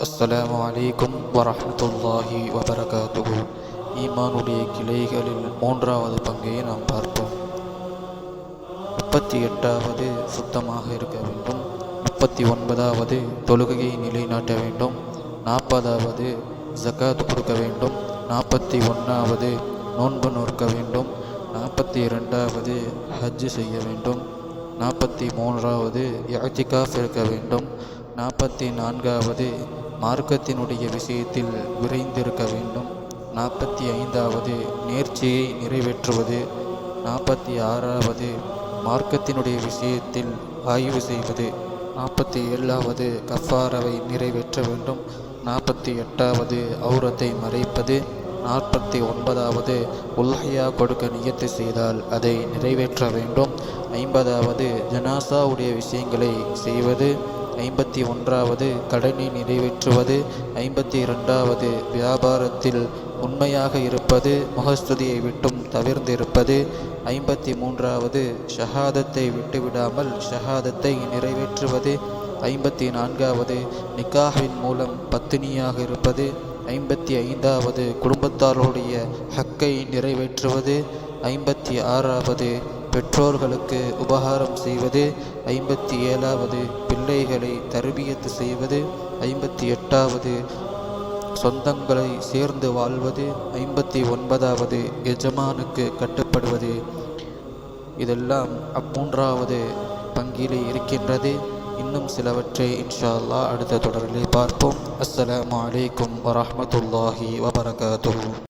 அஸ்லாம் வலைக்கும் வரமத்துல்லாஹி வபரகாத்து ஈமானுடைய கிளைகளில் மூன்றாவது பங்கை நாம் பார்ப்போம். முப்பத்தி எட்டாவது சுத்தமாக இருக்க வேண்டும். முப்பத்தி ஒன்பதாவது தொழுகையை நிலைநாட்ட வேண்டும். நாற்பதாவது ஜகாத் கொடுக்க வேண்டும். நாற்பத்தி ஒன்றாவது நோன்பு நோக்க வேண்டும். நாற்பத்தி இரண்டாவது ஹஜ்ஜு செய்ய வேண்டும். நாற்பத்தி மூன்றாவது யாத்திகாஃப் இருக்க வேண்டும். நாற்பத்தி நான்காவது மார்க்கத்தினுடைய விஷயத்தில் விரைந்திருக்க வேண்டும். நாற்பத்தி ஐந்தாவது நேர்ச்சியை நிறைவேற்றுவது நாற்பத்தி ஆறாவது மார்க்கத்தினுடைய விஷயத்தில் ஆய்வு செய்வது நாற்பத்தி ஏழாவது கஃபாரவை நிறைவேற்ற வேண்டும் நாற்பத்தி எட்டாவது ஔரத்தை மறைப்பது நாற்பத்தி ஒன்பதாவது உல்ஹையா கொடுக்க நியத்து செய்தால் அதை நிறைவேற்ற வேண்டும் ஐம்பதாவது ஜனாசாவுடைய விஷயங்களை செய்வது ஐம்பத்தி ஒன்றாவது கடனை நிறைவேற்றுவது ஐம்பத்தி இரண்டாவது வியாபாரத்தில் உண்மையாக இருப்பது முகஸ்துதியை விட்டும் தவிர்ந்திருப்பது ஐம்பத்தி மூன்றாவது ஷஹாதத்தை விட்டுவிடாமல் ஷஹாதத்தை நிறைவேற்றுவது ஐம்பத்தி நான்காவது நிக்காஹின் மூலம் பத்தினியாக இருப்பது ஐம்பத்தி ஐந்தாவது குடும்பத்தாருடைய ஹக்கை நிறைவேற்றுவது ஐம்பத்தி ஆறாவது பெற்றோர்களுக்கு உபகாரம் செய்வது ஐம்பத்தி ஏழாவது பிள்ளைகளை தருபியத்து செய்வது ஐம்பத்தி எட்டாவது சொந்தங்களை சேர்ந்து வாழ்வது ஐம்பத்தி ஒன்பதாவது எஜமானுக்கு கட்டுப்படுவது. இதெல்லாம் அம்மூன்றாவது பங்கிலே இருக்கின்றது. இன்னும் சிலவற்றை இன்ஷா அல்லாஹ் அடுத்த தொடரில் பார்ப்போம். அஸ்ஸலாமு அலைக்கும் வரமத்துல்லாஹி வபரகாத்து